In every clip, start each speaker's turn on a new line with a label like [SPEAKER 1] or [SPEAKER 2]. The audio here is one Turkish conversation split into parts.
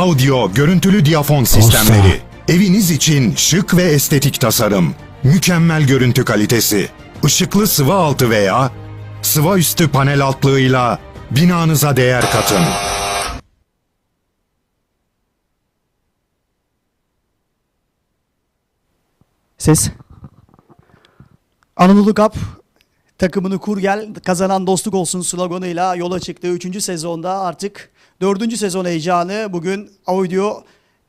[SPEAKER 1] Audio görüntülü diyafon sistemleri. Eviniz için şık ve estetik tasarım. Mükemmel görüntü kalitesi. Işıklı sıva altı veya sıva üstü panel altlığıyla binanıza değer katın.
[SPEAKER 2] Ses. Anadolu Cup takımını kur gel kazanan dostluk olsun sloganıyla yola çıktığı 3. sezonda artık 4. sezon heyecanı. Bugün Audio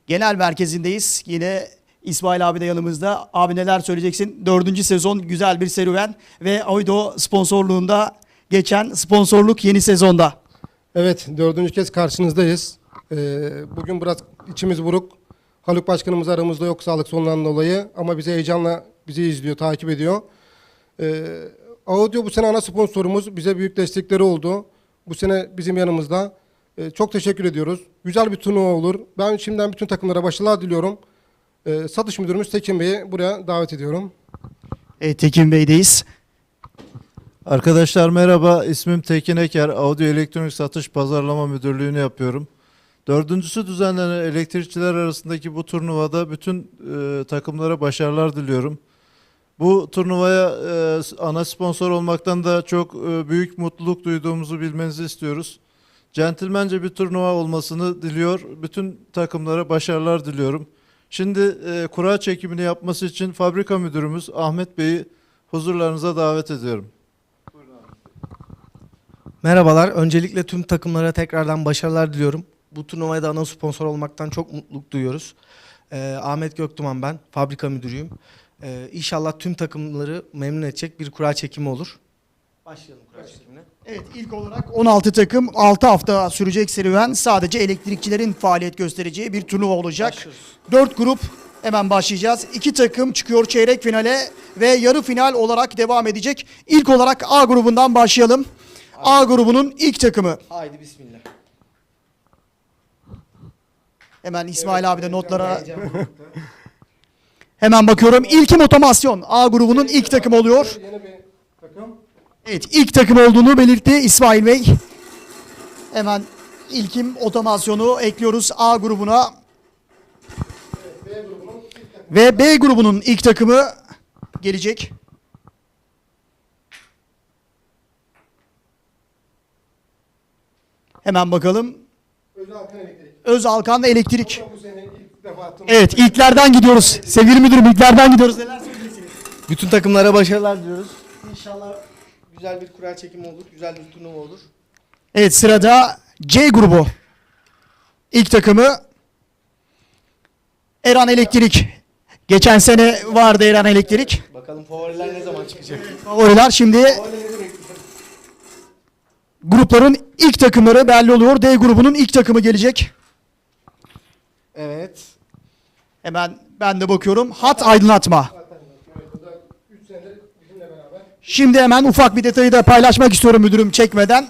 [SPEAKER 2] Genel Merkezi'ndeyiz. Yine İsmail abi de yanımızda. Abi neler söyleyeceksin? 4. sezon güzel bir serüven ve Audio sponsorluğunda geçen sponsorluk yeni sezonda.
[SPEAKER 3] Evet, dördüncü kez karşınızdayız. Ee, bugün biraz içimiz buruk. Haluk Başkanımız aramızda yok sağlık sorunlarından dolayı ama bizi heyecanla bizi izliyor, takip ediyor. Ee, Audio bu sene ana sponsorumuz. Bize büyük destekleri oldu. Bu sene bizim yanımızda. Ee, çok teşekkür ediyoruz. Güzel bir turnuva olur. Ben şimdiden bütün takımlara başarılar diliyorum. Ee, satış müdürümüz Tekin Bey'i buraya davet ediyorum.
[SPEAKER 2] E, Tekin Bey'deyiz.
[SPEAKER 4] Arkadaşlar merhaba, ismim Tekin Eker, Audio Elektronik Satış Pazarlama Müdürlüğü'nü yapıyorum. Dördüncüsü düzenlenen elektrikçiler arasındaki bu turnuvada bütün e, takımlara başarılar diliyorum. Bu turnuvaya e, ana sponsor olmaktan da çok e, büyük mutluluk duyduğumuzu bilmenizi istiyoruz. Centilmence bir turnuva olmasını diliyor. Bütün takımlara başarılar diliyorum. Şimdi e, kura çekimini yapması için fabrika müdürümüz Ahmet Bey'i huzurlarınıza davet ediyorum.
[SPEAKER 5] Merhabalar. Öncelikle tüm takımlara tekrardan başarılar diliyorum. Bu turnuvaya da ana sponsor olmaktan çok mutluluk duyuyoruz. Ee, Ahmet Göktuman ben. Fabrika müdürüyüm. Ee, inşallah tüm takımları memnun edecek bir kura çekimi olur. Başlayalım kura çekimine.
[SPEAKER 2] Evet ilk olarak 16 takım 6 hafta sürecek serüven sadece elektrikçilerin faaliyet göstereceği bir turnuva olacak.
[SPEAKER 5] Başlıyoruz.
[SPEAKER 2] 4 grup hemen başlayacağız. 2 takım çıkıyor çeyrek finale ve yarı final olarak devam edecek. İlk olarak A grubundan başlayalım. A grubunun ilk takımı.
[SPEAKER 5] Haydi bismillah.
[SPEAKER 2] Hemen İsmail abi de notlara hemen bakıyorum. İlkim otomasyon A grubunun ilk takımı oluyor.
[SPEAKER 3] Yeni bir takım.
[SPEAKER 2] Evet ilk takım olduğunu belirtti İsmail Bey. Hemen ilkim otomasyonu ekliyoruz A grubuna. Ve B grubunun ilk takımı gelecek. Hemen bakalım.
[SPEAKER 3] Özel Halkın Elektrik.
[SPEAKER 2] Özalkan Elektrik. Evet ilklerden gidiyoruz. Sevgili müdürüm ilklerden gidiyoruz. Neler söyleyeceksiniz?
[SPEAKER 5] Bütün takımlara başarılar diliyoruz. İnşallah güzel bir kura çekimi olur. Güzel bir turnuva olur.
[SPEAKER 2] Evet sırada C grubu. İlk takımı Eran Elektrik. Geçen sene vardı Eran Elektrik.
[SPEAKER 5] Bakalım favoriler ne zaman çıkacak?
[SPEAKER 2] Favoriler şimdi grupların ilk takımları belli oluyor. D grubunun ilk takımı gelecek.
[SPEAKER 5] Evet.
[SPEAKER 2] Hemen ben de bakıyorum. Hat aydınlatma.
[SPEAKER 3] Evet.
[SPEAKER 2] Şimdi hemen ufak bir detayı da paylaşmak istiyorum müdürüm çekmeden.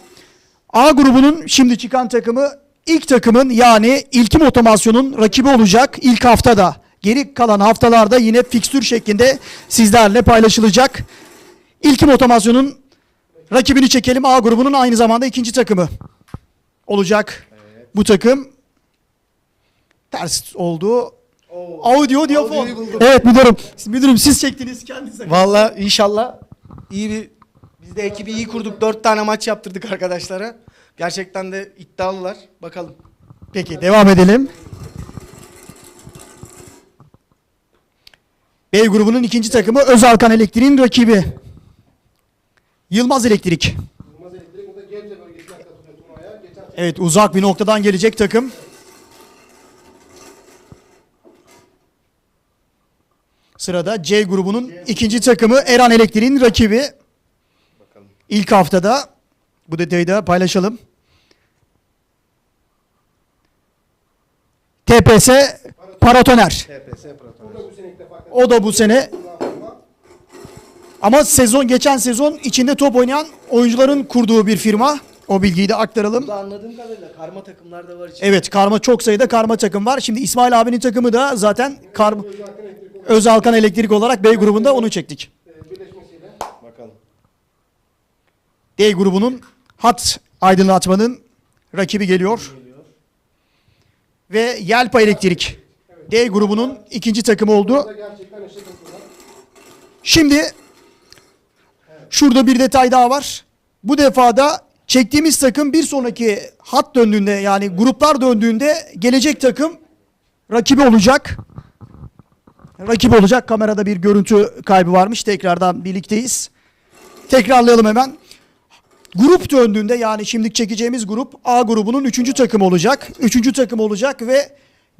[SPEAKER 2] A grubunun şimdi çıkan takımı ilk takımın yani İlkim Otomasyon'un rakibi olacak ilk haftada. Geri kalan haftalarda yine fikstür şeklinde sizlerle paylaşılacak. İlkim Otomasyon'un rakibini çekelim. A grubunun aynı zamanda ikinci takımı olacak. Bu takım ters oldu. Audio diyafon. Evet müdürüm. Müdürüm siz çektiniz kendinize.
[SPEAKER 5] Valla inşallah iyi bir biz de ekibi iyi kurduk. Dört tane maç yaptırdık arkadaşlara. Gerçekten de iddialılar. Bakalım.
[SPEAKER 2] Peki devam edelim. B grubunun ikinci takımı Özalkan Elektrik'in rakibi. Yılmaz Elektrik.
[SPEAKER 3] Yılmaz Elektrik
[SPEAKER 2] Evet uzak bir noktadan gelecek takım. Sırada C grubunun ikinci takımı Eran Elektrik'in rakibi. İlk haftada bu detayı da paylaşalım. TPS Paratoner.
[SPEAKER 5] TPS
[SPEAKER 3] katılıyor.
[SPEAKER 2] O da bu sene. Ama sezon geçen sezon içinde top oynayan oyuncuların kurduğu bir firma. O bilgiyi de aktaralım.
[SPEAKER 5] Burada anladığım kadarıyla karma takımlar da var içinde.
[SPEAKER 2] Evet karma çok sayıda karma takım var. Şimdi İsmail abinin takımı da zaten karma Özalkan Elektrik olarak B grubunda onu çektik.
[SPEAKER 5] Bakalım.
[SPEAKER 2] D grubunun hat aydınlatmanın rakibi geliyor. ve Yelpa Elektrik. D grubunun ikinci takımı oldu. Şimdi şurada bir detay daha var. Bu defada çektiğimiz takım bir sonraki hat döndüğünde yani gruplar döndüğünde gelecek takım rakibi olacak. Rakibi olacak. Kamerada bir görüntü kaybı varmış. Tekrardan birlikteyiz. Tekrarlayalım hemen. Grup döndüğünde yani şimdi çekeceğimiz grup A grubunun üçüncü takımı olacak. Üçüncü takım olacak ve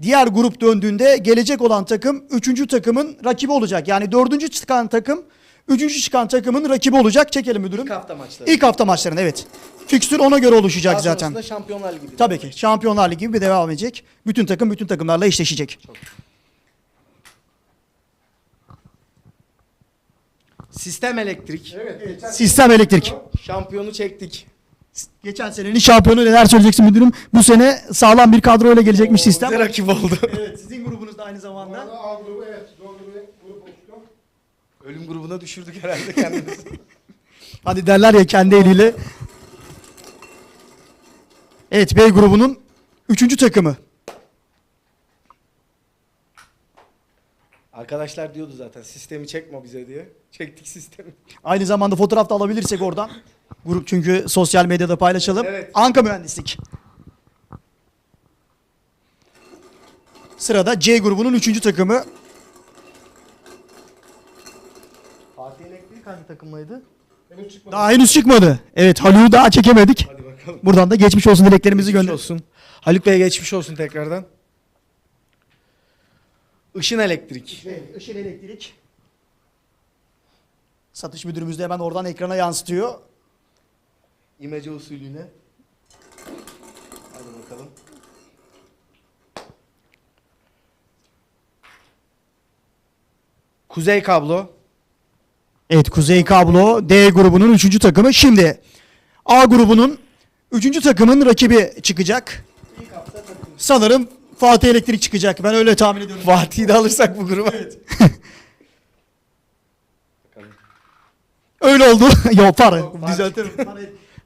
[SPEAKER 2] diğer grup döndüğünde gelecek olan takım üçüncü takımın rakibi olacak. Yani dördüncü çıkan takım üçüncü çıkan takımın rakibi olacak. Çekelim müdürüm.
[SPEAKER 5] İlk hafta maçları.
[SPEAKER 2] İlk hafta maçlarında evet. Fikstür ona göre oluşacak
[SPEAKER 5] Daha
[SPEAKER 2] zaten.
[SPEAKER 5] Şampiyonlar Ligi.
[SPEAKER 2] Tabii ki. Şampiyonlar Ligi gibi bir devam edecek. Bütün takım bütün takımlarla eşleşecek.
[SPEAKER 5] Sistem elektrik.
[SPEAKER 3] Evet. geçen-
[SPEAKER 2] Sistem elektrik.
[SPEAKER 5] Şampiyonu çektik.
[SPEAKER 2] Geçen senenin şampiyonu neler söyleyeceksin müdürüm? Bu sene sağlam bir kadroyla gelecekmiş sistem.
[SPEAKER 5] Bize rakip oldu.
[SPEAKER 2] Evet sizin grubunuz da aynı
[SPEAKER 3] Bu
[SPEAKER 2] zamanda.
[SPEAKER 3] arada A grubu evet. Grup oluştu.
[SPEAKER 5] Ölüm grubuna düşürdük herhalde kendimizi.
[SPEAKER 2] Hani derler ya kendi eliyle. Evet B grubunun üçüncü takımı.
[SPEAKER 5] Arkadaşlar diyordu zaten sistemi çekme bize diye. Çektik sistemi.
[SPEAKER 2] Aynı zamanda fotoğraf da alabilirsek oradan. Grup çünkü sosyal medyada paylaşalım.
[SPEAKER 5] Evet.
[SPEAKER 2] Anka Mühendislik. Sırada C grubunun üçüncü takımı.
[SPEAKER 5] Fatih Elektrik hangi takımlaydı?
[SPEAKER 3] Henüz çıkmadı.
[SPEAKER 2] Daha henüz çıkmadı. Evet Haluk'u daha çekemedik.
[SPEAKER 5] Hadi bakalım.
[SPEAKER 2] Buradan da geçmiş olsun dileklerimizi
[SPEAKER 5] Geçmiş
[SPEAKER 2] gönder.
[SPEAKER 5] olsun. Haluk Bey'e geçmiş olsun tekrardan. Işın Elektrik.
[SPEAKER 2] Işıl Elektrik. Satış müdürümüz de hemen oradan ekrana yansıtıyor.
[SPEAKER 5] İmece usulüne. Hadi bakalım. Kuzey Kablo.
[SPEAKER 2] Evet Kuzey Kablo D grubunun üçüncü takımı. Şimdi A grubunun üçüncü takımın rakibi çıkacak. Sanırım Fatih Elektrik çıkacak. Ben öyle tahmin ediyorum.
[SPEAKER 5] Fatih'i de alırsak bu gruba.
[SPEAKER 2] Öyle oldu. Yok para. Düzeltirim.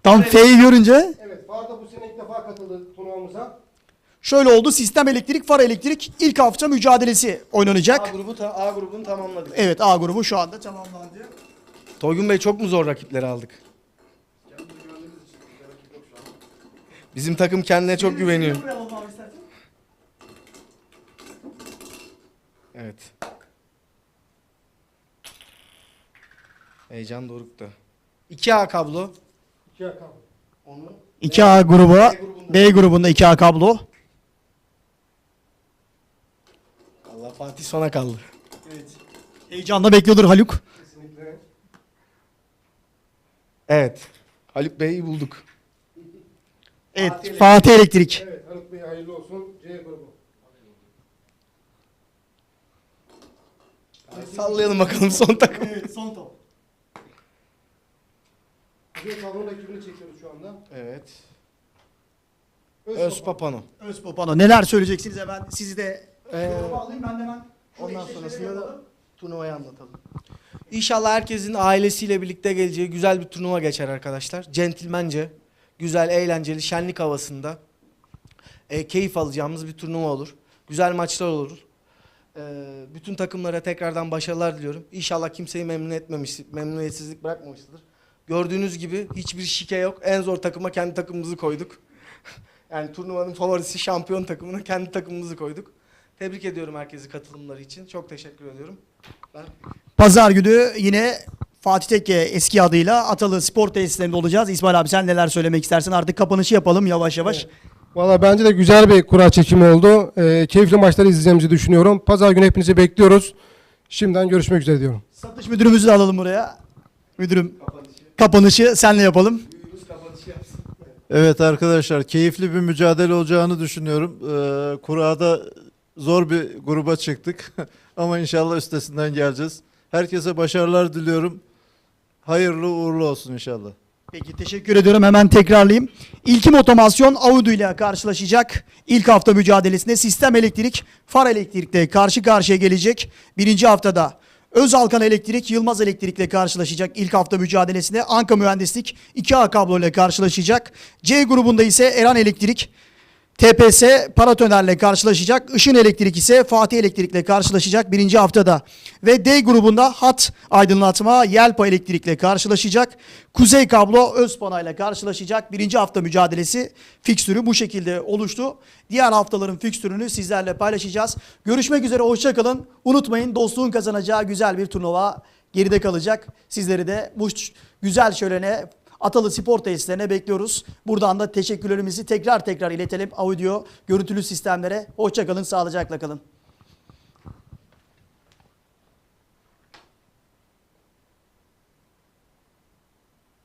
[SPEAKER 2] Tam F'yi görünce
[SPEAKER 3] Evet. Farda bu sene ilk defa katıldı turnuvamıza.
[SPEAKER 2] şöyle oldu. Sistem elektrik, far elektrik ilk hafta mücadelesi
[SPEAKER 5] A
[SPEAKER 2] oynanacak.
[SPEAKER 5] grubu ta- A grubunu tamamladık.
[SPEAKER 2] Evet A grubu şu anda tamamlandı.
[SPEAKER 5] Toygun Bey çok mu zor rakipleri aldık? Bizim takım kendine çok güveniyor. Evet. Heyecan dorukta. 2A kablo.
[SPEAKER 3] İki yakam.
[SPEAKER 5] Onu
[SPEAKER 2] 2A grubu, B grubunda 2A kablo.
[SPEAKER 5] Allah Fatih sona kaldı.
[SPEAKER 2] Heyecanla bekliyordur Haluk.
[SPEAKER 3] Kesinlikle.
[SPEAKER 5] Evet. Haluk Bey'i bulduk.
[SPEAKER 2] Evet Fatih Elektrik.
[SPEAKER 3] Evet. Haluk Bey hayırlı olsun. C grubu.
[SPEAKER 5] Sallayalım bakalım son takım.
[SPEAKER 2] Evet son top.
[SPEAKER 3] Kuzey Kablo'nun ekibini çekiyoruz şu anda.
[SPEAKER 5] Evet.
[SPEAKER 3] Öz
[SPEAKER 5] Öz
[SPEAKER 3] Papa.
[SPEAKER 5] Papano.
[SPEAKER 2] Özpopano neler söyleyeceksiniz hemen sizi de
[SPEAKER 5] Ee,
[SPEAKER 2] alayım ben de hemen
[SPEAKER 5] Ondan sonrasında da turnuvayı anlatalım. İnşallah herkesin ailesiyle birlikte geleceği güzel bir turnuva geçer arkadaşlar. Centilmence, güzel, eğlenceli, şenlik havasında e, keyif alacağımız bir turnuva olur. Güzel maçlar olur. E, bütün takımlara tekrardan başarılar diliyorum. İnşallah kimseyi memnun etmemiş, memnuniyetsizlik bırakmamıştır. Gördüğünüz gibi hiçbir şike yok. En zor takıma kendi takımımızı koyduk. yani turnuvanın favorisi şampiyon takımına kendi takımımızı koyduk. Tebrik ediyorum herkesi katılımları için. Çok teşekkür ediyorum. Ben
[SPEAKER 2] Pazar günü yine Fatih Tekke eski adıyla Atalı Spor Tesislerinde olacağız. İsmail abi sen neler söylemek istersin? Artık kapanışı yapalım yavaş yavaş.
[SPEAKER 3] Valla bence de güzel bir kura çekimi oldu. Ee, keyifli maçları izleyeceğimizi düşünüyorum. Pazar günü hepinizi bekliyoruz. Şimdiden görüşmek üzere diyorum.
[SPEAKER 2] Satış müdürümüzü de alalım buraya. Müdürüm kapanışı senle yapalım.
[SPEAKER 4] Evet arkadaşlar keyifli bir mücadele olacağını düşünüyorum. Ee, kurada zor bir gruba çıktık ama inşallah üstesinden geleceğiz. Herkese başarılar diliyorum. Hayırlı uğurlu olsun inşallah.
[SPEAKER 2] Peki teşekkür ediyorum. Hemen tekrarlayayım. İlkim Otomasyon Audu ile karşılaşacak. İlk hafta mücadelesinde Sistem Elektrik, Far Elektrik'le karşı karşıya gelecek. Birinci haftada Özalkan Elektrik, Yılmaz Elektrik'le karşılaşacak. İlk hafta mücadelesinde Anka Mühendislik 2A kablo ile karşılaşacak. C grubunda ise Eran Elektrik, TPS Paratoner'le karşılaşacak. Işın Elektrik ise Fatih Elektrik'le karşılaşacak birinci haftada. Ve D grubunda Hat Aydınlatma Yelpa Elektrik'le karşılaşacak. Kuzey Kablo Özpana ile karşılaşacak. Birinci hafta mücadelesi fikstürü bu şekilde oluştu. Diğer haftaların fikstürünü sizlerle paylaşacağız. Görüşmek üzere hoşçakalın. Unutmayın dostluğun kazanacağı güzel bir turnuva geride kalacak. Sizleri de bu güzel şölene Atalı Spor Tesislerine bekliyoruz. Buradan da teşekkürlerimizi tekrar tekrar iletelim audio görüntülü sistemlere. Hoşçakalın, sağlıcakla kalın.